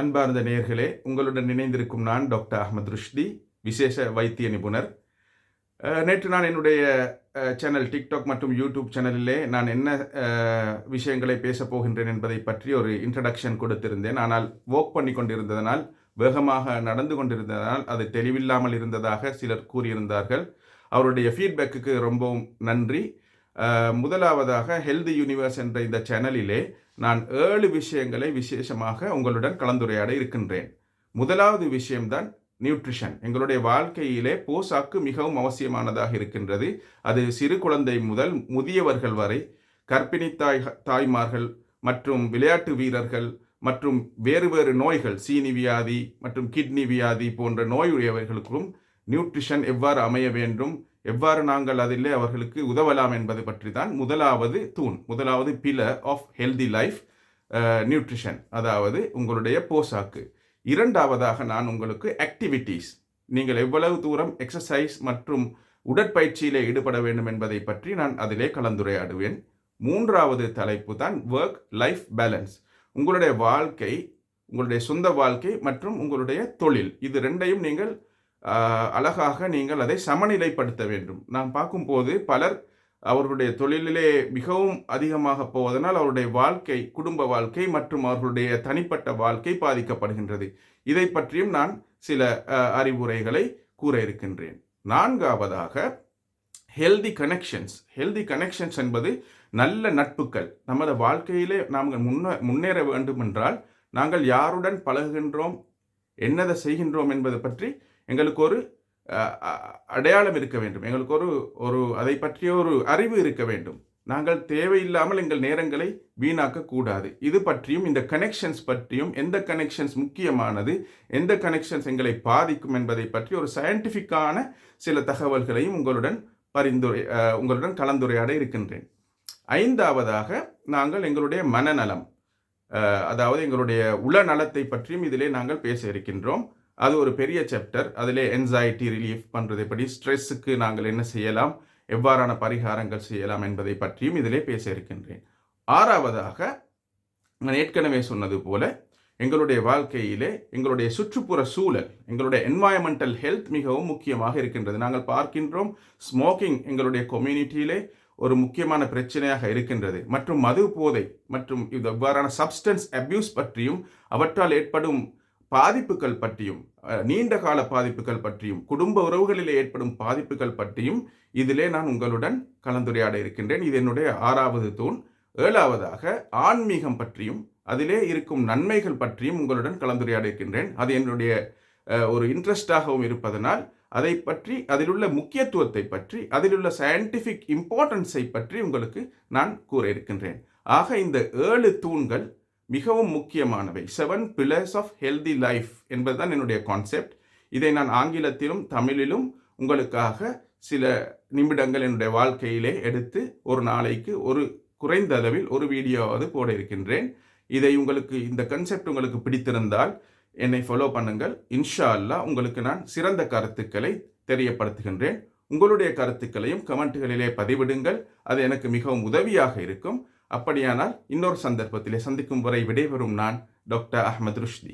அன்பார்ந்த நேர்களே உங்களுடன் இணைந்திருக்கும் நான் டாக்டர் அஹமது ருஷ்தி விசேஷ வைத்திய நிபுணர். நேற்று நான் என்னுடைய சேனல் டிக்டாக் மற்றும் யூடியூப் சேனலிலே நான் என்ன விஷயங்களை பேசப் போகின்றேன் என்பதை பற்றி ஒரு இன்ட்ரடக்ஷன் கொடுத்திருந்தேன். ஆனால் ஒர்க் பண்ணி கொண்டிருந்ததனால் வேகமாக நடந்து கொண்டிருந்ததனால் அது தெளிவில்லாமல் இருந்ததாக சிலர் கூறியிருந்தார்கள். அவருடைய ஃபீட்பேக்குக்கு ரொம்பவும் நன்றி. முதலாவதாக ஹெல்தி யூனிவர்ஸ் என்ற இந்த சேனலிலே நான் ஏழு விஷயங்களை விசேஷமாக உங்களுடன் கலந்துரையாட இருக்கின்றேன். முதலாவது விஷயம்தான் நியூட்ரிஷன். எங்களுடைய வாழ்க்கையிலே போசாக்கு மிகவும் அவசியமானதாக இருக்கின்றது. அது சிறு குழந்தை முதல் முதியவர்கள் வரை கர்ப்பிணி தாய் தாய்மார்கள் மற்றும் விளையாட்டு வீரர்கள் மற்றும் வேறு வேறு நோய்கள் சீனி வியாதி மற்றும் கிட்னி வியாதி போன்ற நோயுடையவர்களுக்கும் நியூட்ரிஷன் எவ்வாறு அமைய வேண்டும் எவ்வாறு நாங்கள் அதிலே அவர்களுக்கு உதவலாம் என்பது பற்றி தான் முதலாவது தூண் முதலாவது pillar of healthy life nutrition அதாவது உங்களுடைய போசாக்கு. இரண்டாவதாக நான் உங்களுக்கு ஆக்டிவிட்டீஸ் நீங்கள் எவ்வளவு தூரம் எக்ஸசைஸ் மற்றும் உடற்பயிற்சியிலே ஈடுபட வேண்டும் என்பதை பற்றி நான் அதிலே கலந்துரையாடுவேன். மூன்றாவது தலைப்பு தான் ஒர்க் லைஃப் பேலன்ஸ் உங்களுடைய வாழ்க்கை உங்களுடைய சொந்த வாழ்க்கை மற்றும் உங்களுடைய தொழில் இது ரெண்டையும் நீங்கள் அழகாக நீங்கள் அதை சமநிலைப்படுத்த வேண்டும். நான் பார்க்கும்போது பலர் அவர்களுடைய தொழிலிலே மிகவும் அதிகமாக போவதனால் அவருடைய வாழ்க்கை குடும்ப வாழ்க்கை மற்றும் அவர்களுடைய தனிப்பட்ட வாழ்க்கை பாதிக்கப்படுகின்றது. இதை பற்றியும் நான் சில அறிவுரைகளை கூற இருக்கின்றேன். நான்காவதாக ஹெல்தி கனெக்ஷன்ஸ் ஹெல்தி கனெக்ஷன்ஸ் என்பது நல்ல நட்புகள். நமது வாழ்க்கையிலே நாங்கள் முன்ன முன்னேற வேண்டுமென்றால் நாங்கள் யாருடன் பழகுகின்றோம் என்னதை செய்கின்றோம் என்பது பற்றி எங்களுக்கு ஒரு அடையாளம் இருக்க வேண்டும். எங்களுக்கு ஒரு ஒரு அதை பற்றிய ஒரு அறிவு இருக்க வேண்டும். நாங்கள் தேவையில்லாமல் எங்கள் நேரங்களை வீணாக்க கூடாது. இது பற்றியும் இந்த கனெக்ஷன்ஸ் பற்றியும் எந்த கனெக்ஷன்ஸ் முக்கியமானது எந்த கனெக்ஷன்ஸ் எங்களை பாதிக்கும் என்பதை பற்றி ஒரு சயின்டிஃபிக்கான சில தகவல்களையும் உங்களுடன் பரிந்துரை உங்களுடன் கலந்துரையாட இருக்கின்றேன். ஐந்தாவதாக நாங்கள் எங்களுடைய மனநலம் அதாவது எங்களுடைய உளநலத்தை பற்றியும் இதிலே நாங்கள் பேச இருக்கின்றோம். அது ஒரு பெரிய சாப்டர் அதிலே என்சைட்டி ரிலீஃப் பண்ணுறது எப்படி ஸ்ட்ரெஸ்ஸுக்கு நாங்கள் என்ன செய்யலாம்? எவ்வாறான பரிகாரங்கள் செய்யலாம் என்பதை பற்றியும் இதிலே பேச இருக்கின்றேன். ஆறாவதாக நான் ஏற்கனவே சொன்னது போல எங்களுடைய வாழ்க்கையிலே எங்களுடைய சுற்றுப்புற சூழல் எங்களுடைய என்வாயன்மெண்டல் ஹெல்த் மிகவும் முக்கியமாக இருக்கின்றது. நாங்கள் பார்க்கின்றோம் ஸ்மோக்கிங் எங்களுடைய கம்யூனிட்டியிலே ஒரு முக்கியமான பிரச்சனையாக இருக்கின்றது. மற்றும் மது போதை மற்றும் இது எவ்வாறான சப்ஸ்டன்ஸ் அப்யூஸ் பற்றியும் அவற்றால் ஏற்படும் பாதிப்புகள் பற்றியும் நீண்ட கால பாதிப்புகள் பற்றியும் குடும்ப உறவுகளில் ஏற்படும் பாதிப்புகள் பற்றியும் இதிலே நான் உங்களுடன் கலந்துரையாட இருக்கின்றேன். இது என்னுடைய ஆறாவது தூண். ஏழாவதாக ஆன்மீகம் பற்றியும் அதிலே இருக்கும் நன்மைகள் பற்றியும் உங்களுடன் கலந்துரையாட இருக்கின்றேன். அது என்னுடைய ஒரு இன்ட்ரெஸ்டாகவும் இருப்பதனால் அதை பற்றி அதிலுள்ள முக்கியத்துவத்தை பற்றி அதிலுள்ள சயின்டிஃபிக் இம்பார்ட்டன்ஸை பற்றி உங்களுக்கு நான் கூற இருக்கின்றேன். ஆக இந்த ஏழு தூண்கள் மிகவும் முக்கியமானவை. Seven pillars of healthy life என்பதுதான் என்னுடைய கான்செப்ட் இதை நான் ஆங்கிலத்திலும் தமிழிலும் உங்களுக்காக சில நிமிடங்கள் என்னுடைய வாழ்க்கையிலே எடுத்து ஒரு நாளைக்கு ஒரு குறைந்த அளவில் ஒரு வீடியோவாவது போட இருக்கின்றேன். இதை உங்களுக்கு இந்த கன்செப்ட் உங்களுக்கு பிடித்திருந்தால் என்னை ஃபாலோ பண்ணுங்கள். இன்ஷா அல்லாஹ் உங்களுக்கு நான் சிறந்த கருத்துக்களை தெரியப்படுத்துகின்றேன். உங்களுடைய கருத்துக்களையும் கமெண்ட்டுகளிலே பதிவிடுங்கள். அது எனக்கு மிகவும் உதவியாக இருக்கும். அப்படியானால் இன்னொரு சந்தர்ப்பத்திலே சந்திக்கும் வரை விடைபெறும் நான் டாக்டர் அஹமது ருஷ்தி.